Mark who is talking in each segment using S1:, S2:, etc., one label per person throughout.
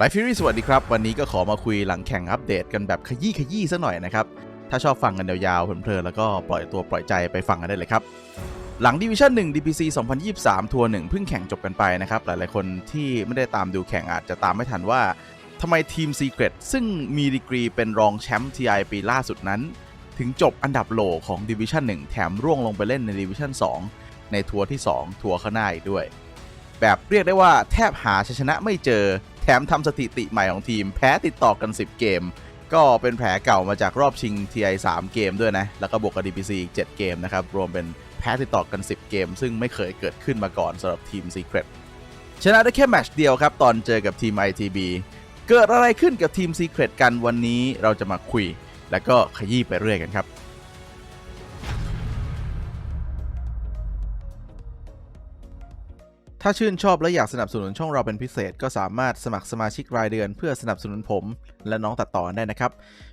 S1: ไลฟ์ฟิรีสวัสดีครับ วันนี้ก็ขอมาคุยหลังแข่งอัปเดตกันแบบขยี้ขยี้ซะหน่อยนะครับ ถ้าชอบฟังกันยาวๆเพลินๆแล้วก็ปล่อยตัวปล่อยใจไปฟังกันได้เลยครับ หลังดิวิชั่น1 DPC 2023 ทัวร์1เพิ่งแข่งจบกันไปนะครับ หลายๆคนที่ไม่ได้ตามดูแข่งอาจจะตามไม่ทันว่าทำไมทีม Secret ซึ่งมีดีกรีเป็นรองแชมป์ TI ปีล่าสุดนั้น ถึงจบอันดับโหลของดิวิชั่น1แถมร่วงลงไปเล่นในดิวิชั่น2ในทัวร์ที่ 2 ทัวร์ข้างหน้าอีกด้วย แบบเรียกได้ว่าแทบหาชัยชนะไม่เจอ แถมทำสถิติใหม่ของทีม แพ้ติดต่อกัน 10 เกม ก็เป็นแผลเก่ามาจากรอบชิง TI 3 เกมด้วยนะ แล้วก็บวกกับ DPC อีก 7 เกมนะครับ รวมเป็นแพ้ติดต่อกัน 10 เกม ซึ่งไม่เคยเกิดขึ้นมาก่อนสำหรับทีม Secret ชนะได้แค่แมตช์เดียวครับ ตอนเจอกับทีม ITB เกิดอะไรขึ้นกับทีม Secret กันวันนี้เราจะมาคุย แล้วก็ขยี้ไปเรื่อยกันครับ ถ้าชื่นชอบและอยากสนับสนุนช่องเราเป็นพิเศษ ก็สามารถสมัครสมาชิกรายเดือนเพื่อสนับสนุนผม และน้องตัดต่อได้นะครับ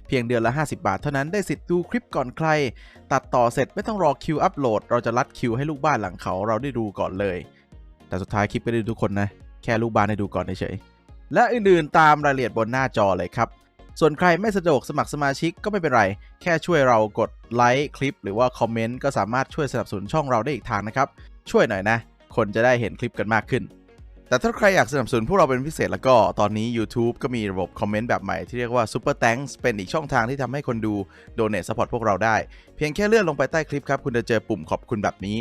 S1: เพียงเดือนละ 50 บาทเท่านั้นได้สิทธิ์ดูคลิปก่อนใคร ตัดต่อเสร็จไม่ต้องรอคิวอัปโหลด เราจะรัดคิวให้ลูกบ้านหลังเขาเราได้ดูก่อนเลย แต่สุดท้ายคลิปไม่ได้ดูทุกคนนะ แค่ลูกบ้านได้ดูก่อนเฉยและอื่นๆตามรายละเอียดบนหน้าจอเลยครับส่วนใครไม่สะดวกสมัครสมาชิกก็ไม่เป็นไร แค่ช่วยเรากดไลค์คลิป หรือว่าคอมเมนต์ก็สามารถช่วยสนับสนุนช่องเราได้อีกทางนะครับ ช่วยหน่อยนะ คนจะได้เห็นคลิปกันมากขึ้น แต่ถ้าใครอยากสนับสนุนพวกเราเป็นพิเศษแล้วก็ตอนนี้ YouTube ก็มีระบบคอมเมนต์แบบใหม่ที่เรียกว่า Super Thanks เป็นอีกช่องทางที่ทำให้คนดู Donate Support พวกเราได้ เพียงแค่เลื่อนลงไปใต้คลิปครับ คุณจะเจอปุ่มขอบคุณแบบนี้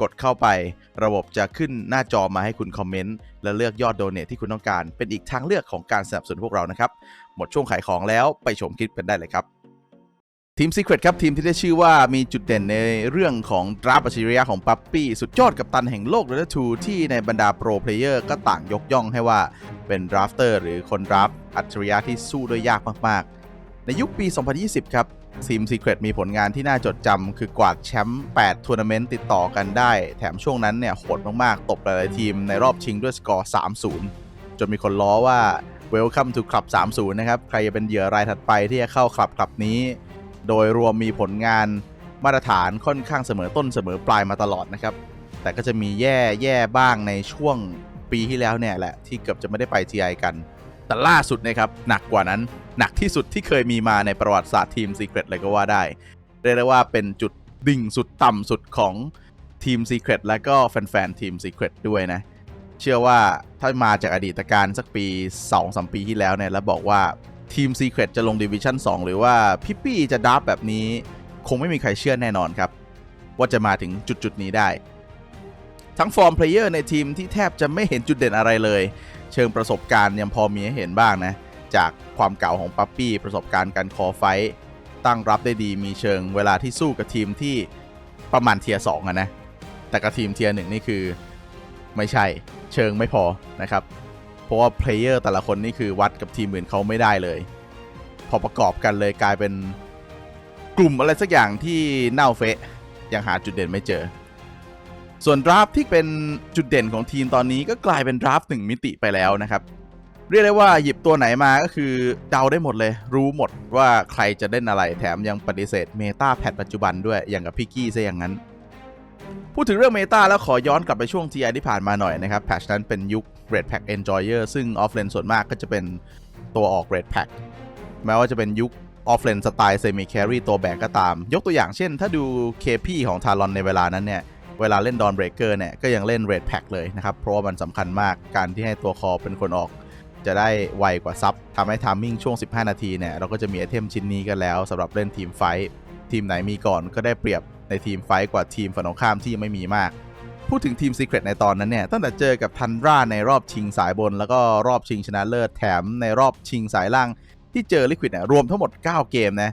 S1: กดเข้าไประบบจะขึ้นหน้าจอมาให้คุณคอมเมนต์และเลือกยอด Donate ที่คุณต้องการ เป็นอีกทางเลือกของการสนับสนุนพวกเรานะครับหมดช่วงขายของแล้วไปชมคลิปกันได้เลยครับ ทีม Secret ครับ ทีมที่ได้ชื่อว่ามีจุดเด่นในเรื่องของดราฟอัจฉริยะของปั๊ปปี้ สุดยอดกับตันแห่งโลก Dota 2ที่ในบรรดาโปรเพลเยอร์ก็ต่างยกย่องให้ว่าเป็นดราฟเตอร์หรือคนดราฟอัจฉริยะที่สู้ด้วยยากมาก ๆ ในยุคปี 2020 ครับทีม Secret มีผลงานที่น่าจดจำคือกวาดแชมป์8ทัวร์นาเมนต์ติดต่อกันได้ แถมช่วงนั้นเนี่ยโหดมากๆ ตบหลายๆทีมในรอบชิงด้วยสกอร์ 3-0 จนมีคนล้อว่า Welcome to Club 30 นะครับใครจะเป็นเหยื่อรายถัดไปที่จะเข้าคลับคลับนี้ โดยรวมมีผลงานมาตรฐานค่อนข้างเสมอต้นเสมอปลายมาตลอดนะครับ แต่ก็จะมีแย่แย่บ้างในช่วงปีที่แล้วเนี่ยแหละที่เกือบจะไม่ได้ไป TI กัน แต่ล่าสุดนะครับหนักกว่านั้น หนักที่สุดที่เคยมีมาในประวัติศาสตร์ทีม Secret เลยก็ว่าได้ เรียกได้ว่าเป็นจุดดิ่งสุดต่ำสุดของทีม Secret และก็แฟนๆทีม Secret ด้วยนะ เชื่อว่าถ้ามาจากอดีตการสักปี 2-3 ปีที่แล้วเนี่ยแล้วบอกว่า ทีม Secret จะลง Division 2 หรือว่าพี่ปี้จะดับแบบนี้คงไม่มีใครเชื่อแน่นอนครับ ว่าจะมาถึงจุดจุดนี้ได้ ทั้งฟอร์มเพลเยอร์ในทีมที่แทบจะไม่เห็นจุดเด่นอะไรเลย เชิงประสบการณ์ยังพอมีให้เห็นบ้างนะ จากความเก่าของปั๊ปปี้ประสบการณ์การคอไฟท์ตั้งรับได้ดีมีเชิงเวลาที่สู้กับทีมที่ประมาณเทียร์สองอะนะ แต่กับทีมเทียร์หนึ่งนี่คือไม่ใช่เชิงไม่พอนะครับ เพราะว่าเพลเยอร์แต่ละคนนี่คือวัดกับทีมอื่นเขาไม่ได้เลย พอประกอบกันเลยกลายเป็นกลุ่มอะไรสักอย่างที่เน่าเฟะยังหาจุดเด่นไม่เจอ ส่วนดราฟที่เป็นจุดเด่นของทีมตอนนี้ก็กลายเป็นดราฟหนึ่งมิติไปแล้วนะครับ เรียกได้ว่าหยิบตัวไหนมาก็คือเดาได้หมดเลย รู้หมดว่าใครจะเล่นอะไรแถมยังปฏิเสธเมตาแพทปัจจุบันด้วยอย่างกับพิกกี้ซะอย่างนั้น พูดถึงเรื่องเมตาแล้วขอย้อนกลับไปช่วง TI ที่ผ่านมาหน่อยนะครับแพทชนั้นเป็นยุค Red Pack Enjoyer ซึ่งออฟเลนส่วนมากก็จะเป็นตัวออก Red Pack แม้ว่าจะเป็นยุคออฟเลนสไตล์เซมิแครีตัวแบกก็ตาม ยกตัวอย่างเช่น ถ้าดู KP ของทารอนในเวลานั้นเนี่ย เวลาเล่นดอนเบรเกอร์เนี่ย ก็ยังเล่น Red Pack เลยนะครับ เพราะว่ามันสำคัญมากการที่ให้ตัวคอเป็นคนออก จะได้ไวกว่าซับทำให้ทามมิ่งช่วง 15 นาทีเนี่ยเราก็จะมีไอเทมชิ้นนี้กันแล้วสำหรับเล่นทีมไฟท์ทีมไหนมีก่อนก็ได้เปรียบในทีมไฟท์กว่าทีมฝั่งตรงข้ามที่ยังไม่มีมาก พูดถึงทีม Secret ในตอนนั้นเนี่ย ตั้งแต่เจอกับทันราในรอบชิงสายบน แล้วก็รอบชิงชนะเลิศแถมในรอบชิงสายล่าง ที่เจอลิควิดเนี่ยรวมทั้งหมด 9 เกมนะ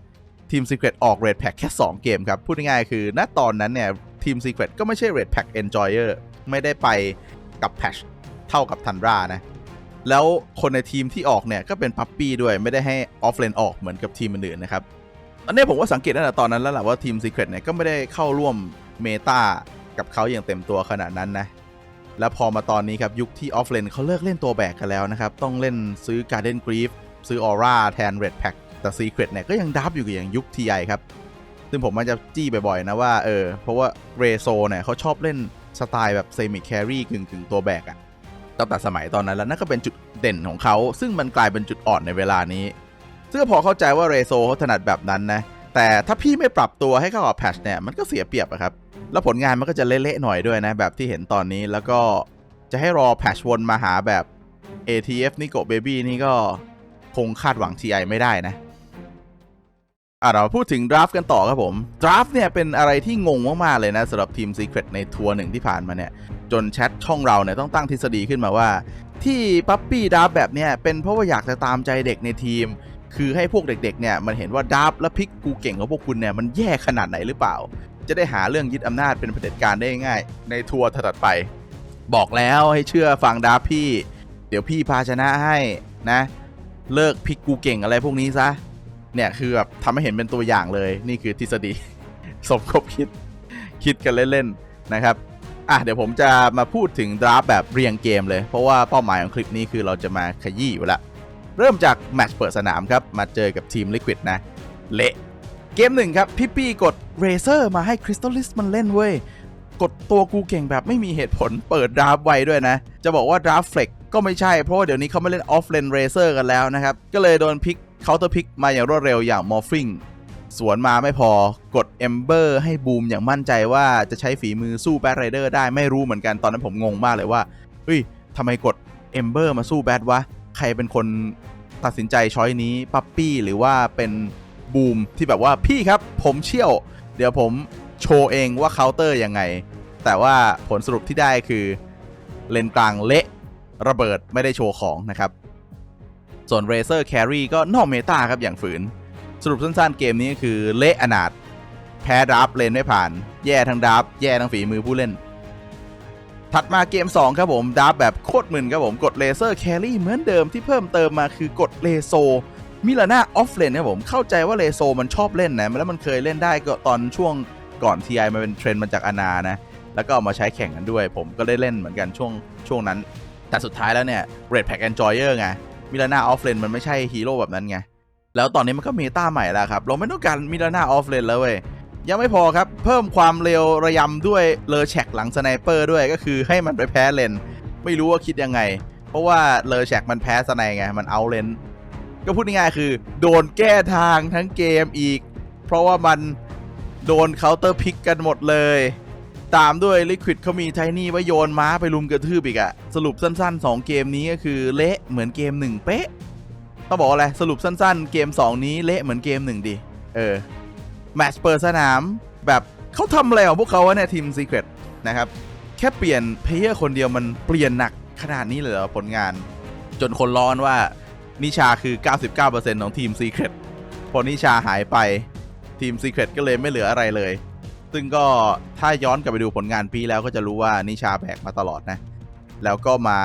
S1: ทีม Secret ออก Red Pack แค่ 2 เกมครับ พูดง่ายๆคือ ณตอนนั้นเนี่ยทีม Secret ก็ไม่ใช่ Red Pack Enjoyer ไม่ได้ไปกับแพชเท่ากับทันรานะแล้วคนในทีมที่ออกเนี่ยก็เป็นปั๊ปปี้ด้วยไม่ได้ให้ออฟเลนออกเหมือนกับทีมอื่นๆนะครับอันนี้ผมว่าสังเกตตั้งแต่ตอนนั้นแล้วแหละว่าทีม Secret เนี่ยก็ไม่ได้เข้าร่วมเมตา กับเขาอย่างเต็มตัวขนาดนั้นนะ แล้วพอมาตอนนี้ครับยุคที่ออฟเลนเขาเลิกเล่นตัวแบกกันแล้วนะครับ ต้องเล่นซื้อ Garden Grief ซื้อ Aura แทน Red Pack แต่ Secret เนี่ยก็ยังดับอยู่กับอย่างยุค TI ครับ ซึ่งผมมันจะจี้บ่อยๆนะว่าเออเพราะว่าเรโซเนี่ยเขาชอบเล่นสไตล์แบบเซมิแครีกึ่งๆตัวแบกอะตั้งแต่สมัยตอนนั้นแล้วนั่นก็เป็นจุดเด่นของเขา ซึ่งมันกลายเป็นจุดอ่อนในเวลานี้ ซึ่งพอเข้าใจว่าเรโซเขาถนัดแบบนั้นนะแต่ถ้าพี่ไม่ปรับตัวให้เข้ากับแพชเนี่ยมันก็เสียเปรียบอะครับ แล้วผลงานมันก็จะเละๆหน่อยด้วยนะแบบที่เห็นตอนนี้แล้วก็จะให้รอแพชวนมาหาแบบ ATF นิโกเบบี้นี่ก็คงคาดหวัง TI ไม่ได้นะอะเราพูดถึงดราฟกันต่อครับผมดราฟเนี่ยเป็นอะไรที่งงมาก ๆ เลยนะสำหรับทีม Secret ในทัวร์หนึ่งที่ผ่านมาเนี่ย จนแชทช่องเราเนี่ยต้องตั้งทฤษฎีขึ้นมาว่า ที่ปั๊ปปี้ดราฟแบบเนี้ยเป็นเพราะว่าอยากจะตามใจเด็กในทีม คือให้พวกเด็ก ๆ เนี่ย มันเห็นว่าดราฟและพิกกูเก่งของพวกคุณเนี่ย มันแย่ขนาดไหนหรือเปล่า จะได้หาเรื่องยึดอำนาจเป็นเผด็จการได้ง่าย ในทัวร์ถัดไป บอกแล้วให้เชื่อฟังดาฟี่ เดี๋ยวพี่พาชนะให้นะ เลิกพิกกูเก่งอะไรพวกนี้ซะเนี่ยคือแบบทำให้เห็นเป็นตัวอย่างเลยนี่คือทฤษฎีสมคบคิดคิดกันเล่นๆนะครับอะเดี๋ยวผมจะมาพูดถึงดราฟแบบเรียงเกมเลย เพราะว่าเป้าหมายของคลิปนี้คือเราจะมาขยี้อยู่ล้วเริ่มจากแมตช์เปิดสนามครับ มาเจอกับทีม Liquid นะ เละ เกมหนึ่งครับ พี่ปี้กดเรเซอร์มาให้คริสตัลลิสมันเล่นเว้ย กดตัวกูเก่งแบบไม่มีเหตุผลเปิดดราฟไวด้วยนะ จะบอกว่าดราฟเฟล็กก็ไม่ใช่ เพราะว่าเดี๋ยวนี้เขาไม่เล่นออฟเลนเรเซอร์กันแล้วนะครับ ก็เลยโดนพิกเคาน์เตอร์พิกมาอย่างรวดเร็วอย่างมอร์ฟิงสวนมาไม่พอกดเอมเบอร์ให้บูมอย่างมั่นใจว่าจะใช้ฝีมือสู้แบทไรเดอร์ได้ไม่รู้เหมือนกันตอนนั้นผมงงมากเลยว่าเฮ้ยทำไมกดเอมเบอร์มาสู้แบทวะ ใครเป็นคนตัดสินใจช้อยนี้ปั๊ปปี้หรือว่าเป็น บูมที่แบบว่าพี่ครับผมเชี่ยว เดี๋ยวผมโชว์เองว่าเคาน์เตอร์ยังไง แต่ว่าผลสรุปที่ได้คือเลนกลางเละระเบิดไม่ได้โชว์ของนะครับ ส่วน Razer Carry ก็นอกเมตาครับอย่างฝืน สรุปสั้นๆเกมนี้ก็คือเละอนาถแพ้ดราฟเลนไม่ผ่าน แย่ทั้งดราฟแย่ทั้งฝีมือผู้เล่น ถัดมาเกม 2 ครับผมดราฟแบบโคตรมึนครับผมกดเลเซอร์แครี่เหมือนเดิมที่เพิ่มเติมมาคือกดเลโซ มิลาน่าออฟเลนครับผมเข้าใจว่าเลโซมันชอบเล่นนะแล้วมันเคยเล่นได้ก็ตอนช่วงก่อน TI มาเป็นเทรนด์มาจากอานานะแล้วก็เอามาใช้แข่งกันด้วย ผมก็ได้เล่นเหมือนกันช่วงช่วงนั้น แต่สุดท้ายแล้วเนี่ยเรดแพ็กแอนจอยเออร์ไงมิลาน่าออฟเลนมันไม่ใช่ฮีโร่แบบนั้นไงแล้วตอนนี้มันก็เมตาใหม่แล้วครับเราไม่ต้องการมิลาน่าออฟเลนแล้วเว้ยยังไม่พอครับ เพิ่มความเร็วระยำด้วยเลอแชกหลังสไนเปอร์ด้วยก็คือให้มันไปแพ้เลน ไม่รู้ว่าคิดยังไง เพราะว่าเลอแชกมันแพ้สไนไง มันเอาเลน ก็พูดง่ายๆคือ โดนแก้ทางทั้งเกมอีก เพราะว่ามันโดนเคาน์เตอร์พิกกันหมดเลย ตามด้วยลิควิดเขามีไทนี่ไว้โยนม้าไปลุมกระทืบอีกอะสรุปสั้น ๆ 2 เกมนี้ก็คือเละเหมือนเกม 1 เป๊ะต้องบอกอะไรสรุปสั้น ๆ เกม 2 นี้เละเหมือนเกม 1 ดิเออแมตช์เปิดสนามแบบเขาทำอะไรของพวกเขาวะเนี่ยทีม Secret นะครับ แค่เปลี่ยนเพลเยอร์คนเดียวมันเปลี่ยนหนักขนาดนี้เลยเหรอผลงาน จนคนร้อนว่า นิชาคือ 99%ของทีม Secret พอนิชาหายไปทีม Secret ก็เลยไม่เหลืออะไรเลย ซึ่งก็ถ้าย้อนกลับไปดูผลงานปีแล้วก็จะรู้ว่านิชาแบกมาตลอดนะ แล้วก็มา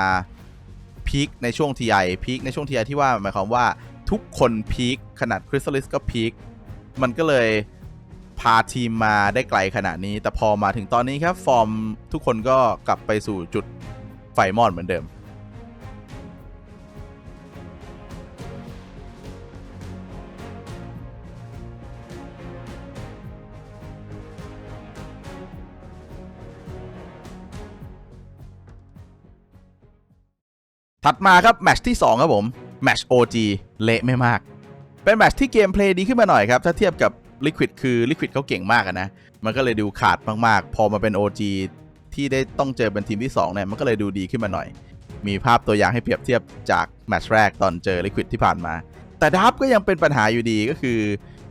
S1: พีคในช่วง TI พีคในช่วง TI ที่ว่าหมายความว่าทุกคนพีคขนาดคริสตัลลิสก็พีคมันก็เลยพาทีมมาได้ไกลขนาดนี้ แต่พอมาถึงตอนนี้ครับ ฟอร์มทุกคนก็กลับไปสู่จุดไฟมอดเหมือนเดิม ถัดมาครับแมชที่ 2 ครับผมแมช OG เละไม่มาก เป็นแมชที่เกมเพลย์ดีขึ้นมาหน่อยครับ ถ้าเทียบกับ Liquid คือ Liquid เขาเก่งมากนะ มันก็เลยดูขาดมาก ๆ พอมาเป็น OG ที่ได้ต้องเจอเป็นทีมที่2เนี่ยมันก็เลยดูดีขึ้นมาหน่อย มีภาพตัวอย่างให้เปรียบเทียบจากแมชแรกตอนเจอ Liquid ที่ผ่านมา แต่ดับก็ยังเป็นปัญหาอยู่ดีก็คือ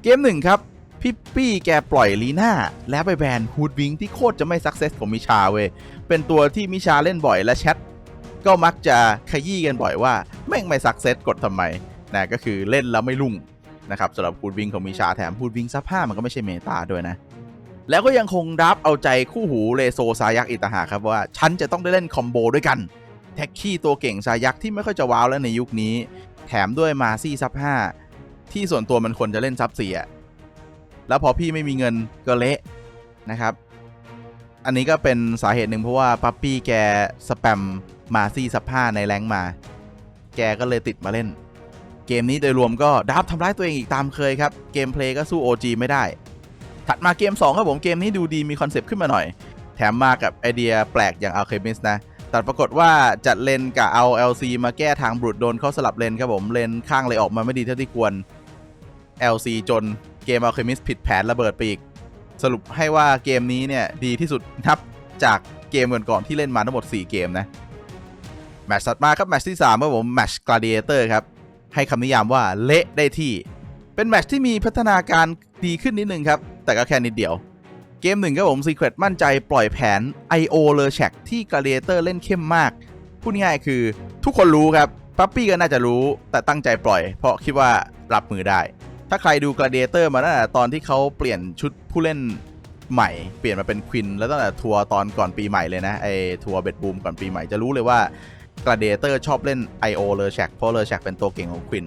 S1: เกมหนึ่งครับพี่ปี้แกปล่อยลีน่าแล้วไปแบนฮูดวิงที่โคตรจะไม่สักเซสของมิชาเว้ยเป็นตัวที่มิชาเล่นบ่อยและแชท ก็มักจะขยี้กันบ่อยว่าแม่งไม่สักเซสกดทำไมนะก็คือเล่นแล้วไม่รุ่งนะครับสำหรับพูดวิงของมิชาแถมพูดวิงซับผ้ามันก็ไม่ใช่เมตาด้วยนะ แล้วก็ยังคงรับเอาใจคู่หูเลโซซายักอีกต่าหาครับว่า ฉันจะต้องได้เล่นคอมโบด้วยกันแท็กขี้ตัวเก่งซายักที่ไม่ค่อยจะว้าวแล้วในยุคนี้ แถมด้วยมาซี่ซับห้าที่ส่วนตัวมันควรจะเล่นซับสี่อะแล้วพอพี่ไม่มีเงินก็เละนะครับ อันนี้ก็เป็นสาเหตุหนึ่งเพราะว่าปั๊ปปี้แกสแปมมาซี่ซับห้าในแรงมา แกก็เลยติดมาเล่น เกมนี้โดยรวมก็ดับทำร้ายตัวเองอีกตามเคยครับ เกมเพลย์ก็สู้ OG ไม่ได้ ถัดมาเกม 2 ครับผมเกมนี้ดูดีมีคอนเซปต์ขึ้นมาหน่อย แถมมากับไอเดียแปลกอย่าง Alchemist นะแต่ปรากฏว่าจัดเลนกับเอา LC มาแก้ทางบรุดโดนเขาสลับเลนครับผมเลนข้างเลยออกมาไม่ดีเท่าที่ควร LC จนเกม Alchemist ผิดแผนระเบิดไปอีก สรุปให้ว่าเกมนี้เนี่ยดีที่สุดนับจากเกมก่อนๆที่เล่นมาทั้งหมด 4 เกมนะแมตช์ถัดมาครับแมตช์ที่3ครับผมแมตช์ Gladiator ครับ ให้คำนิยามว่าเละได้ที่ เป็นแมตช์ที่มีพัฒนาการดีขึ้นนิดนึงครับ แต่ก็แค่นิดเดียว เกมหนึ่งครับผม Secret มั่นใจปล่อยแผน I.O. เลอแชกที่ Gladiator เล่นเข้มมาก พูดง่ายคือทุกคนรู้ครับปั๊ปปี้ก็น่าจะรู้แต่ตั้งใจปล่อย เพราะคิดว่ารับมือได้ ถ้าใครดู Gladiator มาตั้งแต่ตอนที่เขาเปลี่ยนชุดผู้เล่นใหม่ เปลี่ยนมาเป็นควินแล้วตั้งแต่ทัวร์ตอนก่อนปีใหม่เลยนะไอทัวร์เบ็ดบูมก่อนปีใหม่จะรู้เลยว่า Gladiator ชอบเล่น I.O. เลอแชกเพราะเลอแชกเป็นตัวเก่งของควิน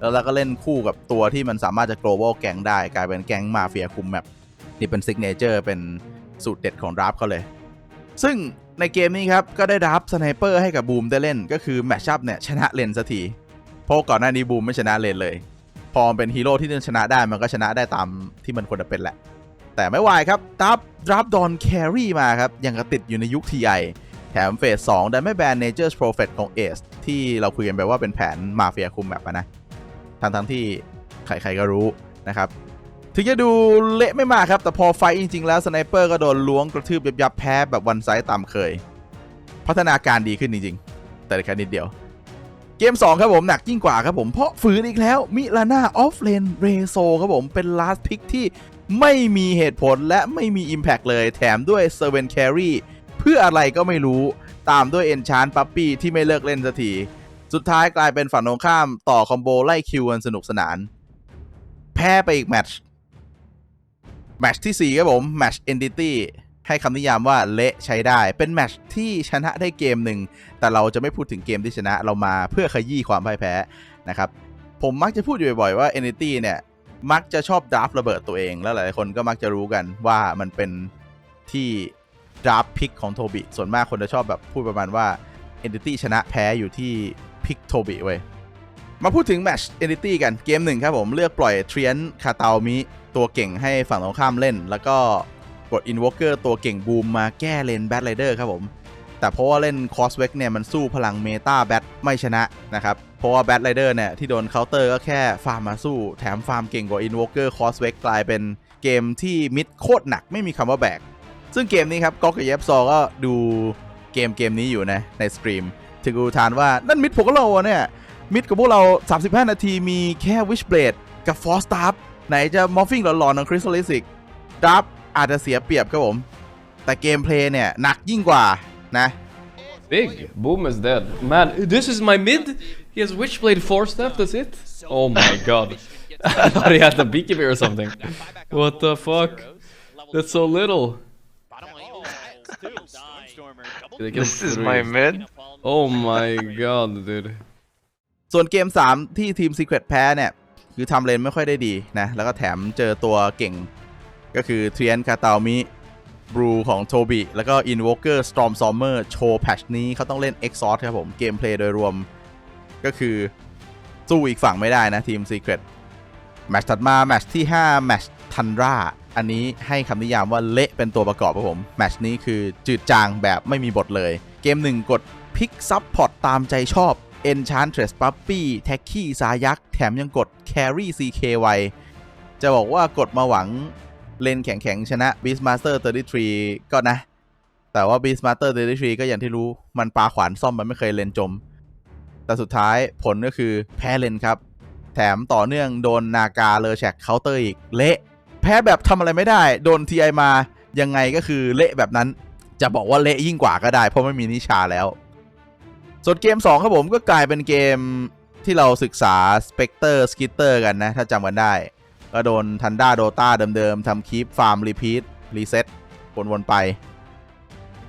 S1: แล้วเราก็เล่นคู่กับตัวที่มันสามารถจะ global แก๊งได้ กลายเป็นแก๊งมาเฟียคุมแมปนี่เป็น signature เป็นสูตรเด็ดของดราฟเขาเลย ซึ่งในเกมนี้ครับ ก็ได้ดราฟสไนเปอร์ให้กับบูมได้เล่น ก็คือแมชชัพเนี่ย ชนะเลนสักที เพราะก่อนหน้านี้บูมไม่ชนะเลนเลย พอเป็นฮีโร่ที่ชนะได้มันก็ชนะได้ตามที่มันควรจะเป็นแหละ แต่ไม่ไหวครับดราฟดราฟดอนแครี่มาครับยังกระติดอยู่ในยุค TI แถมเฟส2ได้ไม่แบน Nature's Prophet ของ Ace ที่เราคุยกันไปว่าเป็นแผนมาเฟียคุมแมปอะนะทั้งทั้งที่ใครๆก็รู้นะครับ ถึงจะดูเละไม่มากครับ แต่พอไฟจริง ๆ แล้วสไนเปอร์ก็โดนล้วงกระทืบยับยับแพ้แบบวันไซต์ตามเคย พัฒนาการดีขึ้นจริง ๆ แต่แค่นิดเดียว เกม 2 ครับผม หนักยิ่งกว่าครับผม เพราะฝืนอีกแล้ว มิลาน่าออฟเลนเรโซครับผมเป็นลาสพิกที่ไม่มีเหตุผลและไม่มี Impact เลยแถมด้วยเซเว่นแครีเพื่ออะไรก็ไม่รู้ตามด้วยเอนชานปั๊ปปี้ที่ไม่เลิกเล่นสักที สุดท้ายกลายเป็นฝั่งตรงข้ามต่อคอมโบไล่คิวกันสนุกสนาน แพ้ไปอีกแมตช์แมตช์ที่ 4 ครับผมแมตช์ Entity ให้คำนิยามว่าเละใช้ได้ เป็นแมชที่ชนะได้เกมหนึ่ง แต่เราจะไม่พูดถึงเกมที่ชนะเรามาเพื่อขยี้ความพ่ายแพ้นะครับ ผมมักจะพูดอยู่บ่อยๆว่า Entity เนี่ย มักจะชอบดราฟระเบิดตัวเอง แล้วหลายๆคนก็มักจะรู้กันว่ามันเป็นที่ดราฟพิกของโทบิส่วนมากคนจะชอบแบบพูดประมาณว่า Entity ชนะแพ้อยู่ที่พิกโทบิเว้ยมาพูดถึงแมช Entity กันเกมหนึ่งครับผมเลือกปล่อยเทรียนคาตามิตัวเก่งให้ฝั่งตรงข้ามเล่น แล้วก็ กด Invoker ตัวเก่งบูมมาแก้เลนแบทไรเดอร์ครับผม แต่เพราะว่าเล่นคอสเวกเนี่ยมันสู้พลังเมตาแบทไม่ชนะนะครับ เพราะว่าแบทไรเดอร์เนี่ยที่โดนเคาน์เตอร์ก็แค่ฟาร์มมาสู้ แถมฟาร์มเก่งกว่า Invoker คอสเวกกลายเป็นเกมที่มิดโคตรหนักไม่มีคำว่าแบก ซึ่งเกมนี้ครับก็กับเยฟซอก็ดูเกมเกมนี้อยู่นะในสตรีมถึงอุทานว่านั่นมิดผมก็เราเนี่ยมิดกับพวกเรา 35 นาทีมีแค่ Wishblade กับ Force Staff ไหนจะมอฟฟิงหลอนๆของ Crystallic ดับ อาจจะเสียเปรียบครับผม แต่เกมเพลย์เนี่ย หนักยิ่งกว่านะ
S2: Big. Boom is dead. Man, this is my mid. He has Witchblade 4 staff, that's it? Oh my god. I thought he had the Beekeeper or something. What the fuck? That's so little. They killed
S3: This is
S2: three.
S3: my mid.
S2: Oh my god, dude.
S1: ส่วนเกม 3 ที่ทีม Secret แพ้เนี่ย คือทำเลนไม่ค่อยได้ดีนะ แล้วก็แถมเจอตัวเก่ง ก็คือเทรียนคาตามิบรูของโทบิแล้วก็ Invoker Storm s o m m e r โชว์แพชนี้เขาต้องเล่น Exhaust ครับผม เกมเพลย์โดยรวมก็คือ สู้อีกฝั่งไม่ได้นะ ทีม Secret แมตช์ถัดมา แมตช์ที่ 5 แมตช์ทันราอันนี้ให้คำนิยามว่าเละเป็นตัวประกอบครับผม แมตช์นี้คือจืดจางแบบไม่มีบทเลย เกมหนึ่งกดพิกซับพอร์ตตามใจชอบ Enchantress Puppy แท็กกี้สายักแถมยังกด Carry CKY จะบอกว่ากดมาหวัง เลนแข็งๆชนะ Beastmaster 33 ก็นะ แต่ว่า Beastmaster 33 ก็อย่างที่รู้มันปาขวานซ่อมมันไม่เคยเลนจม แต่สุดท้ายผลก็คือแพ้เลนครับ แถมต่อเนื่องโดนนากาเลอแชกเคาน์เตอร์อีกเละ แพ้แบบทำอะไรไม่ได้ โดน TI มายังไงก็คือเละแบบนั้น จะบอกว่าเละยิ่งกว่าก็ได้ เพราะไม่มีนิชาแล้ว ส่วนเกม 2 ครับผมก็กลายเป็นเกมที่เราศึกษา Spectre Skitter กันนะ ถ้าจำกันได้ ก็โดนทันด้าโดตาเดิมๆทำคีปฟาร์ม รีพีทรีเซ็ตวนๆไป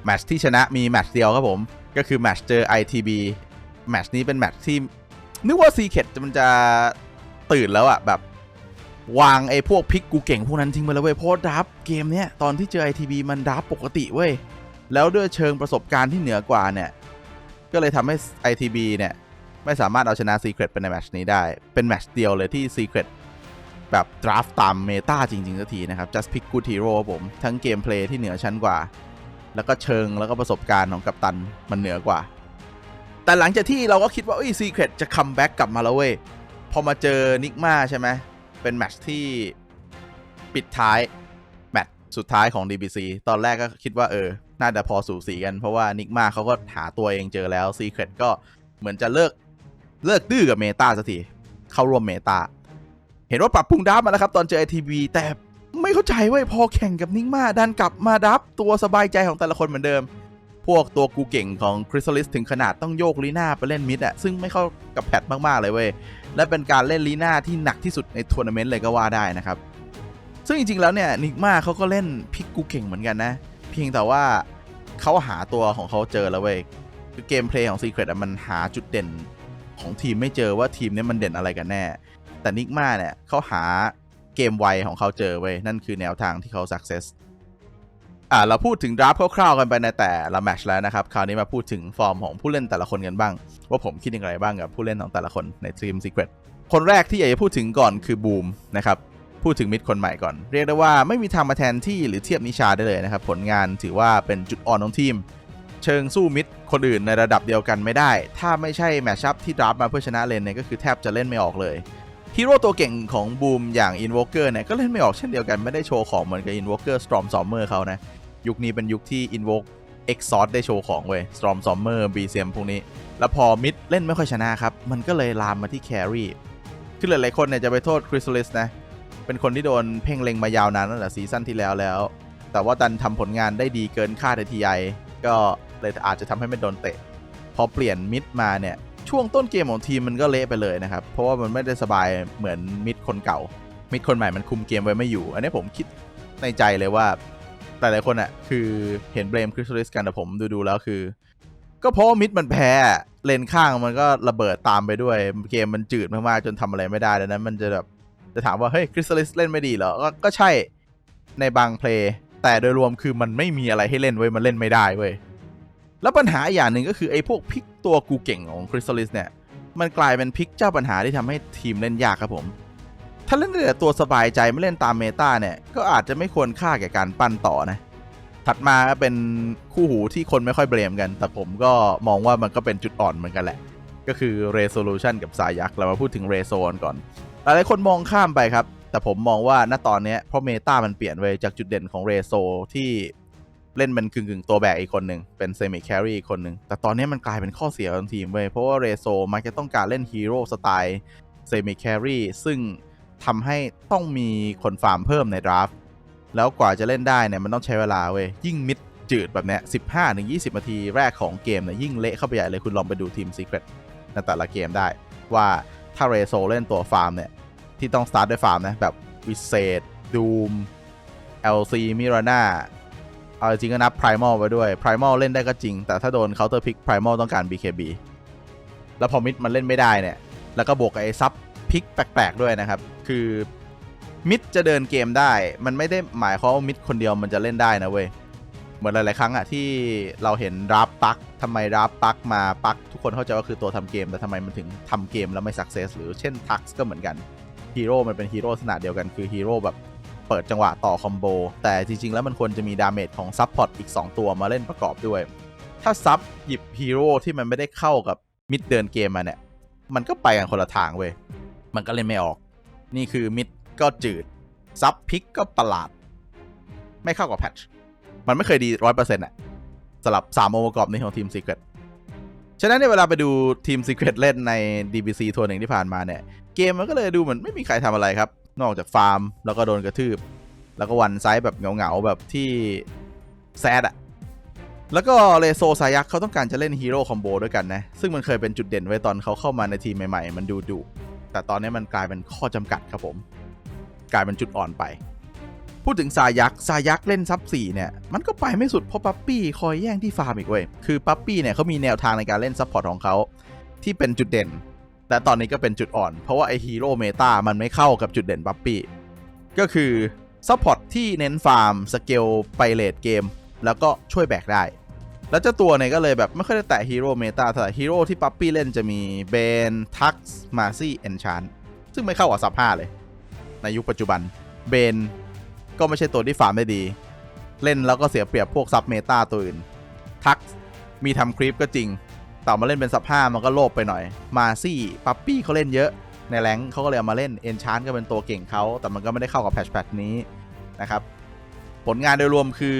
S1: แมตช์ที่ชนะมีแมตช์เดียวครับผม ก็คือแมตช์เจอ ITB แมตช์นี้เป็นแมตช์ที่ นึกว่า Secret มันจะตื่นแล้วอะแบบ วางไอ้พวกพิกกูเก่งพวกนั้นทิ้งไปแล้วเว้ยเพราะดับเกมเนี้ยตอนที่เจอ ITB มันดับปกติเว้ย แล้วด้วยเชิงประสบการณ์ที่เหนือกว่าเนี่ย ก็เลยทำให้ ITB เนี่ยไม่สามารถเอาชนะ Secret ไปในแมตช์นี้ได้ เป็นแมตช์เดียวเลยที่ Secret แบบดราฟตามเมตาจริง ๆสักทีนะครับ just pick good hero ผมทั้งเกมเพลย์ที่เหนือชั้นกว่า แล้วก็เชิงแล้วก็ประสบการณ์ของกัปตันมันเหนือกว่า แต่หลังจากที่เราก็คิดว่าอ้ยซีเครตจะคัมแบ็กกลับมาแล้วเว้ย พอมาเจอนิกมาใช่ไหมเป็นแมตช์ที่ปิดท้าย แมตช์สุดท้ายของ DBC ตอนแรกก็คิดว่าเออ น่าจะพอสูสีกัน เพราะว่านิกมาเขาก็หาตัวเองเจอแล้วซีเครตก็เหมือนจะเลิกเลิกดื้อกับเมตาสักทีเข้าร่วมเมตา เห็นว่าปรับปรุงดับมาแล้วครับตอนเจอ ITV แต่ไม่เข้าใจเว้ยพอแข่งกับนิกมาดันกลับมาดับตัวสบายใจของแต่ละคนเหมือนเดิม พวกตัวกูเก่งของคริสตัลิสถึงขนาดต้องโยกลีน่าไปเล่นมิดอะซึ่งไม่เข้ากับแพทมากๆเลยเว้ยและเป็นการเล่นลีน่าที่หนักที่สุดในทัวร์นาเมนต์เลยก็ว่าได้นะครับซึ่งจริงๆแล้วเนี่ยนิกมาเขาก็เล่นพิกกูเก่งเหมือนกันนะ เพียงแต่ว่าเขาหาตัวของเขาเจอแล้วเว้ยเกมเพลย์ของ Secret มันหาจุดเด่นของทีมไม่เจอว่าทีมนี้มันเด่นอะไรกันแน่ แต่นิกมาเนี่ยเขาหาเกมไวของเขาเจอเว้ยนั่นคือแนวทางที่เขา success อ่าเราพูดถึงดราฟคร่าวๆกันไปในแต่ละแมชแล้วนะครับ คราวนี้มาพูดถึงฟอร์มของผู้เล่นแต่ละคนกันบ้าง ว่าผมคิดอยังไงบ้างกับผู้เล่นของแต่ละคนในทีม Secret คนแรกที่อยากจะพูดถึงก่อนคือบูมนะครับพูดถึงมิดคนใหม่ก่อน เรียกได้ว่าไม่มีทางมาแทนที่หรือเทียบนิชาได้เลยนะครับ ผลงานถือว่าเป็นจุดอ่อนของทีม เชิงสู้มิดคนอื่นในระดับเดียวกันไม่ได้ ถ้าไม่ใช่แมชชัพที่ดราฟมาเพื่อชนะเลนเนี่ยก็คือแทบจะเล่นไม่ออกเลย ฮีโร่ตัวเก่งของบูมอย่าง Invoker เนี่ยก็เล่นไม่ออกเช่นเดียวกันไม่ได้โชว์ของเหมือนกับ Invoker Storm Sommer เขานะ ยุคนี้เป็นยุคที่ Invoke Exhaust ได้โชว์ของเว้ย Storm Sommer BCM พวกนี้ แล้วพอมิดเล่นไม่ค่อยชนะครับ มันก็เลยลามมาที่ Carry คือหลายๆคนเนี่ยจะไปโทษ Chrysalis นะ เป็นคนที่โดนเพ่งเล็งมายาวนานตั้งแต่ซีซั่นที่แล้วแล้ว แต่ว่าดันทำผลงานได้ดีเกินคาดในทีไอก็เลยอาจจะทำให้ไม่โดนเตะ พอเปลี่ยนมิดมาเนี่ย ช่วงต้นเกมของทีมมันก็เละไปเลยนะครับ เพราะว่ามันไม่ได้สบายเหมือนมิดคนเก่า มิดคนใหม่มันคุมเกมไว้ไม่อยู่ อันนี้ผมคิดในใจเลยว่า แต่หลายคนอะคือเห็นเบรมคริสตัลิสกันแต่ผมดูดูๆแล้วคือ ก็เพราะว่ามิดมันแพ้ เลนข้างมันก็ระเบิดตามไปด้วย เกมมันจืดมากๆจนทำอะไรไม่ได้ดังนั้นมันจะแบบจะถามว่าเฮ้ยคริสตัลิสเล่นไม่ดีเหรอ ก็ก็ใช่ในบางเพลย์แต่โดยรวมคือมันไม่มีอะไรให้เล่นเว้ย มันเล่นไม่ได้เว้ย แล้วปัญหาอย่างหนึ่งก็คือไอ้พวกพิกตัวกูเก่งของคริสตัลิสเนี่ย มันกลายเป็นพิกเจ้าปัญหาที่ทำให้ทีมเล่นยากครับผม ถ้าเล่นแต่ตัวสบายใจไม่เล่นตามเมตาเนี่ย ก็อาจจะไม่ควรค่าแก่การปั้นต่อนะ ถัดมาเป็นคู่หูที่คนไม่ค่อยเบรมกัน แต่ผมก็มองว่ามันก็เป็นจุดอ่อนเหมือนกันแหละ ก็คือ Resolution กับสายักเรามาพูดถึง r e s o ก่อนก่อน หลายๆคนมองข้ามไปครับ แต่ผมมองว่าณตอนนี้เพราะเมตามันเปลี่ยนไปจากจุดเด่นของ r e s o ที่ เล่นเป็นกึ่งๆตัวแบกอีกคนหนึ่งเป็นเซมิแครีอีกคนหนึ่งแต่ตอนนี้มันกลายเป็นข้อเสียของทีมเว้ยเพราะว่า r e s o มักจะต้องการเล่นฮีโร่สไตล์เซมิแครีซึ่งทำให้ต้องมีคนฟาร์มเพิ่มในดราฟต์แล้วกว่าจะเล่นได้เนี่ยมันต้องใช้เวลาเว้ยยิ่งมิดจืดแบบเนี้ย15ถึง20นาทีแรกของเกมเนี่ยยิ่งเละเข้าไปใหญ่เลยคุณลองไปดูทีม Secret ในแต่ละเกมได้ ว่าถ้าเรโซเล่นตัวฟาร์มเนี่ย ที่ต้องสตาร์ทด้วยฟาร์มนะ แบบวิเศษดูม LC มิราน่า เอาจริงก็นับ Primal ไว้ด้วย Primal เล่นได้ก็จริง แต่ถ้าโดน Counter Pick Primal ต้องการ BKB แล้วพอมิดมันเล่นไม่ได้เนี่ย แล้วก็บวกกับไอ้ซับพิกแปลกๆด้วยนะครับ คือมิดจะเดินเกมได้ มันไม่ได้หมายความว่ามิดคนเดียวมันจะเล่นได้นะเว้ย เหมือนหลาย ๆ ครั้งอะที่เราเห็นรับปักทำไมรับปักมาปัก ทุกคนเข้าใจว่าคือตัวทำเกม แต่ทำไมมันถึงทำเกมแล้วไม่สักเซสหรือเช่นทักก็เหมือนกันฮีโร่มันเป็นฮีโร่ลักษณะเดียวกันคือฮีโร่แบบ เปิดจังหวะต่อคอมโบ แต่จริง ๆ แล้วมันควรจะมีดาเมจของซับพอร์ตอีก 2 ตัวมาเล่นประกอบด้วย ถ้าซับหยิบฮีโร่ที่มันไม่ได้เข้ากับมิดเดินเกมมาเนี่ย มันก็ไปกันคนละทางเว้ย มันก็เล่นไม่ออก นี่คือมิดก็จืด ซับพิกก็ประหลาด ไม่เข้ากับแพทช์ มันไม่เคยดีร้อยเปอร์เซ็นต์อะสำหรับสามองค์ประกอบนี้ของทีม Secret ฉะนั้นในเวลาไปดูทีม Secret เล่นใน DBC ทัวร์หนึ่งที่ผ่านมาเนี่ย เกมมันก็เลยดูเหมือนไม่มีใครทำอะไรครับ นอกจากฟาร์ม แล้วก็โดนกระทืบ แล้วก็วันไซส์แบบเหงาๆแบบที่แซดอะแล้วก็เลโซซายักเขาต้องการจะเล่นฮีโร่คอมโบด้วยกันนะ ซึ่งมันเคยเป็นจุดเด่นไว้ตอนเขาเข้ามาในทีมใหม่ๆ มันดูดุแต่ตอนนี้มันกลายเป็นข้อจำกัดครับผม กลายเป็นจุดอ่อนไป พูดถึงซายักซายักเล่นซับสี่เนี่ย มันก็ไปไม่สุดเพราะปั๊ปปี้คอยแย่งที่ฟาร์มอีกเว้ย คือปั๊ปปี้เนี่ยเขามีแนวทางในการเล่นซัพพอร์ตของเขาที่เป็นจุดเด่น แต่ตอนนี้ก็เป็นจุดอ่อน เพราะว่าไอฮีโร่เมตามันไม่เข้ากับจุดเด่นปั๊ปปี้ก็คือซัพพอร์ตที่เน้นฟาร์มสเกลไปเลดเกม แล้วก็ช่วยแบกได้ แล้วเจ้าตัวเนี่ยก็เลยแบบไม่ค่อยได้แตะฮีโร่เมตาแต่ฮีโร่ที่ปั๊ปปี้เล่นจะมีเบนทักซ์มาซี่เอนชานซึ่งไม่เข้ากับซับห้าเลย ในยุคปัจจุบันเบนก็ไม่ใช่ตัวที่ฟาร์มได้ดี เล่นแล้วก็เสียเปรียบพวกซับเมตาตัวอื่นทักมีทำคลิปก็จริง แต่มาเล่นเป็นซับห้ามันก็โลภไปหน่อย มาซี่ปั๊ปปี้เขาเล่นเยอะ ในแรงเขาก็เลยเอามาเล่นเอนชานก็เป็นตัวเก่งเขา แต่มันก็ไม่ได้เข้ากับแพทชแพทนี้นะครับ ผลงานโดยรวมคือ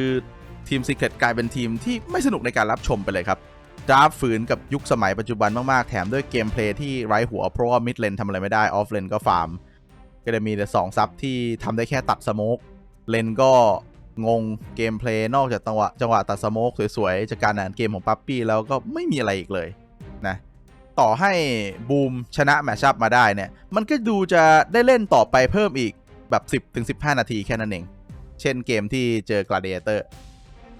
S1: ทีม Secret กลายเป็นทีมที่ไม่สนุกในการรับชมไปเลยครับดราฟฝืนกับยุคสมัยปัจจุบันมากๆ แถมด้วยเกมเพลย์ที่ไร้หัวเพราะว่ามิดเลนทำอะไรไม่ได้ออฟเลนก็ฟาร์ม ก็จะมีแต่สองซับที่ทำได้แค่ตัดสโมกเลนก็ งงเกมเพลย์นอกจากจังหวะจังหวะตัดสโมกสวยๆจากการอ่านเกมของปั๊ปปี้แล้วก็ไม่มีอะไรอีกเลยนะต่อให้บูมชนะแมชชัพมาได้เนี่ย มันก็ดูจะได้เล่นต่อไปเพิ่มอีกแบบ 10-15 นาทีแค่นั้นเอง เช่นเกมที่เจอ Gladiator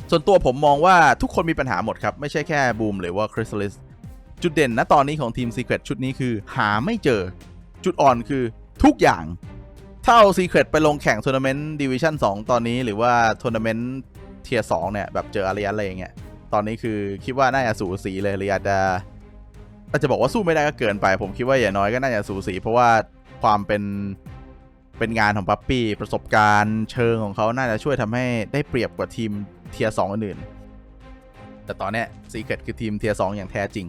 S1: ส่วนตัวผมมองว่าทุกคนมีปัญหาหมดครับ ไม่ใช่แค่บูมหรือว่า Chrysalis จุดเด่นณตอนนี้ของทีม Secret ชุดนี้คือหาไม่เจอ จุดอ่อนคือทุกอย่าง ถ้าเอา Secret ไปลงแข่งทัวร์นาเมนต์ดิวิชั่น2ตอนนี้หรือว่าทัวร์นาเมนต์เทียร์2เนี่ย แบบเจออารียอะไรอย่างเงี้ยตอนนี้คือคิดว่าน่าจะสูสีเลยหรืออาจจะอาจจะบอกว่าสู้ไม่ได้ก็เกินไป ผมคิดว่าอย่างน้อยก็น่าจะสูสี เพราะว่าความเป็นเป็นงานของปั๊ปปี้ประสบการณ์เชิงของเขาน่าจะช่วยทำให้ได้เปรียบกว่าทีมเทียร์2อื่นแต่ตอนเนี้ย Secret คือทีมเทียร์2อย่างแท้จริง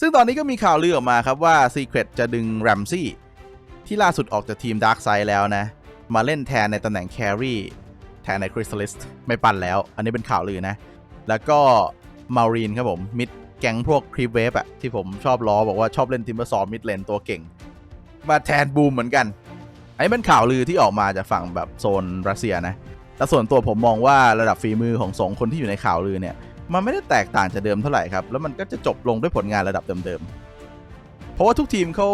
S1: ซึ่งตอนนี้ก็มีข่าวลือออกมาครับว่า Secret จะดึงแรมซี่ ที่ล่าสุดออกจากทีม Dark Side แล้วนะ มาเล่นแทนในตำแหน่งแครี่แทนใน Chrysalis ไม่ปั่นแล้ว อันนี้เป็นข่าวลือนะ แล้วก็มารีนครับผม มิดแก๊งพวกครีปเวฟอะที่ผมชอบล้อบอกว่าชอบเล่นทิมเบอร์ซอมมิดเลนตัวเก่ง มาแทนบูมเหมือนกัน อันนี้เป็นข่าวลือที่ออกมาจากฝั่งแบบโซนรัสเซียนะแต่ส่วนตัวผมมองว่าระดับฝีมือของสองคนที่อยู่ในข่าวลือเนี่ยมันไม่ได้แตกต่างจากเดิมเท่าไหร่ครับ แล้วมันก็จะจบลงด้วยผลงานระดับเดิมๆ เพราะว่าทุกทีมเขา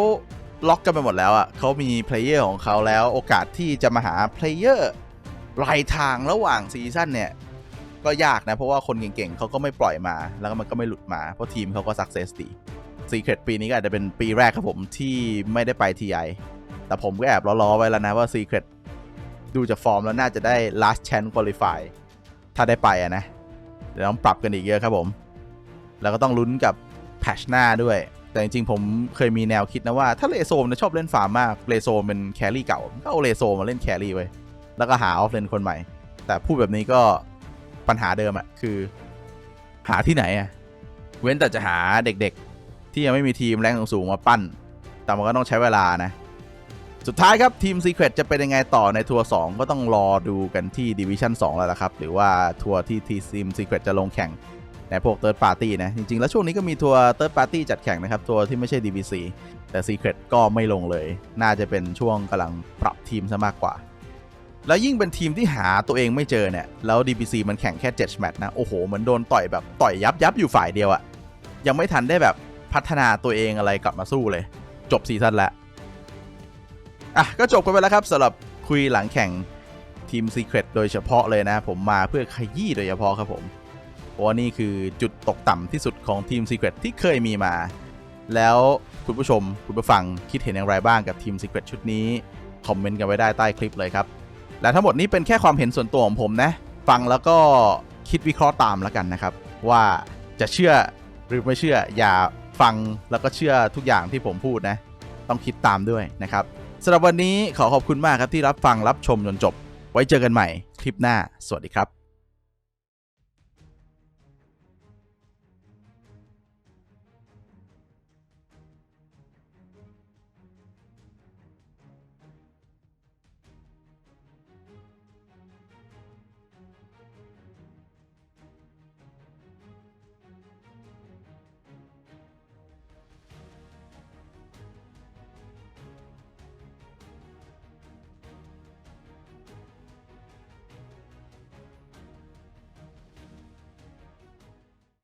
S1: ล็อกกันไปหมดแล้วอะ่ะเขามีเพลเยอร์ของเขาแล้วโอกาสที่จะมาหาเพลเยอร์รายทางระหว่างซีซั่นเนี่ย ก็ยากนะ เพราะว่าคนเก่งๆเขาก็ไม่ปล่อยมา แล้วก็มันก็ไม่หลุดมา เพราะทีมเขาก็สักเซสดีซีเครตปีนี้ก็อาจจะเป็นปีแรกครับผมที่ไม่ได้ไปทีไอแต่ผมก็แอบล้อๆไว้แล้วนะว่าซีเครตดูจากฟอร์มแล้วน่าจะได้ last chance qualify ถ้าได้ไปอะนะเดี๋ยวต้องปรับกันอีกเยอะครับผม แล้วก็ต้องลุ้นกับแพชหน้าด้วย แต่จริงๆผมเคยมีแนวคิดนะว่าถ้าเลโซมนี่ยชอบเล่นฟาร์มมากเลโซมเป็นแครี่เก่าก็เอาเลโซมาเล่นแครี่ไว้แล้วก็หาออฟเลนคนใหม่ แต่พูดแบบนี้ก็ปัญหาเดิมอะคือ หาที่ไหนอะเว้นแต่จะหาเด็กๆ ที่ยังไม่มีทีมแรงสูงๆมาปั้น แต่มันก็ต้องใช้เวลานะ สุดท้ายครับทีม Secret จะเป็นยังไงต่อในทัวร์2ก็ต้องรอดูกันที่ Division 2แล้วละครับ หรือว่าทัวร์ที่ทีม Secret จะลงแข่ง ในพวก Third Party นะ จริง ๆ แล้วช่วงนี้ก็มีทัวร์ Third Party จัดแข่งนะครับ ทัวร์ที่ไม่ใช่ DVC แต่ Secret ก็ไม่ลงเลย น่าจะเป็นช่วงกำลังปรับทีมซะมากกว่า แล้วยิ่งเป็นทีมที่หาตัวเองไม่เจอเนี่ย แล้ว DPC มันแข่งแค่7แมตช์นะ โอ้โห เหมือนโดนต่อยแบบต่อยยับยับอยู่ฝ่ายเดียวอะยังไม่ทันได้แบบพัฒนาตัวเองอะไรกลับมาสู้เลย จบซีซั่นแล้วอะก็จบกันไปแล้วครับสำหรับคุยหลังแข่งทีม Secret โดยเฉพาะเลยนะ ผมมาเพื่อขยี้โดยเฉพาะครับผม เพราะว่านี่คือจุดตกต่ำที่สุดของทีม Secret ที่เคยมีมา แล้วคุณผู้ชมคุณผู้ฟังคิดเห็นอย่างไรบ้างกับทีม Secret ชุดนี้ คอมเมนต์กันไว้ได้ใต้คลิปเลยครับ และทั้งหมดนี้เป็นแค่ความเห็นส่วนตัวของผมนะ ฟังแล้วก็คิดวิเคราะห์ตามแล้วกันนะครับ ว่าจะเชื่อหรือไม่เชื่ออย่าฟังแล้วก็เชื่อทุกอย่างที่ผมพูดนะ ต้องคิดตามด้วยนะครับสำหรับวันนี้ขอขอบคุณมากครับที่รับฟังรับชมจนจบ ไว้เจอกันใหม่คลิปหน้า สวัสดีครับ